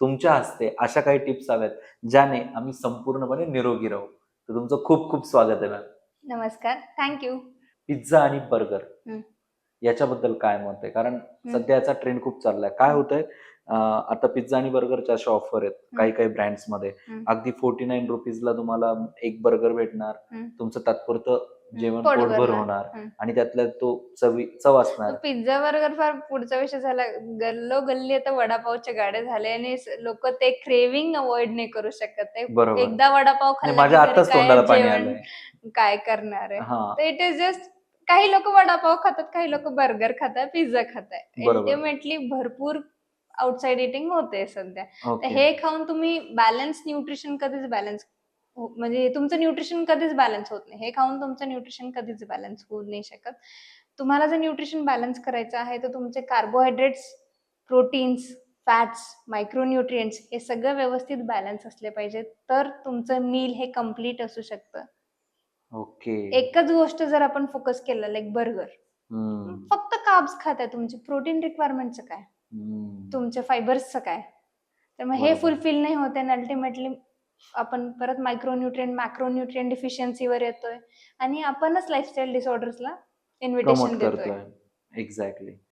तुमच्या हस्ते अशा काही टिप्स हव्यात ज्याने आम्ही संपूर्णपणे निरोगी राहू. तर तुमचं खूप खूप स्वागत आहे मॅम. नमस्कार. थँक्यू पिझ्झा आणि बर्गर. याच्याबद्दल काय मत आहे? कारण सध्या याचा ट्रेंड खूप चाललाय. काय होतंय? अं, आता पिझ्झा आणि बर्गरच्या अशा ऑफर आहेत काही काही ब्रँड्समध्ये. अगदी फोर्टी नाईन रुपीजला तुम्हाला एक बर्गर भेटणार. तुमचं तात्पुरतं जेवण पोट पोटभर. होणार. आणि त्यातल्या तो चवी चव असणार. पिझ्झा बर्गर फार पुढचा विषय झाला. गल्लो गल्ली आता वडापावच्या गाड्या झाल्या आणि लोक ते क्रेविंग अवॉइड नाही करू शकत. एकदा वडापाव खाल्ला माझ्या आताच काय तोंडाला पाणी आलंय. काय करणार आहे? इट इज जस्ट काही लोक वडापाव खातात काही लोक बर्गर खातात पिझ्झा खातात. अल्टिमेटली भरपूर आउटसाइड इटिंग होते सध्या. हे खाऊन तुम्ही बॅलन्स न्यूट्रिशन कधीच बॅलन्स म्हणजे तुमचं न्यूट्रिशन कधीच बॅलन्स होत नाही. हे खाऊन तुमचं न्यूट्रिशन कधीच बॅलन्स होऊ नाही शकत. तुम्हाला जर न्यूट्रिशन बॅलन्स करायचं आहे तर तुमचे कार्बोहायड्रेट्स प्रोटीन्स फॅट्स मायक्रोन्यूट्रियंट्स हे सगळं व्यवस्थित बॅलन्स असले पाहिजे तर तुमचं मील हे कंप्लीट असू शकतं. ओके. एकच गोष्ट जर आपण फोकस केलं लाईक बर्गर. फक्त कार्ब्स खाताय तुमची. प्रोटीन रिक्वायरमेंटचं काय. तुमच्या फायबर्सचं काय? तर मग हे. फुलफिल नाही होते आणि अल्टिमेटली आपण परत मायक्रोन्यूट्रियन मॅक्रोन्यूट्रियन डिफिशियन्सीवर येतोय. आणि आपणच लाईफस्टाईल डिसऑर्डर्सला इन्व्हिटेशन देतोय. एक्झॅक्टली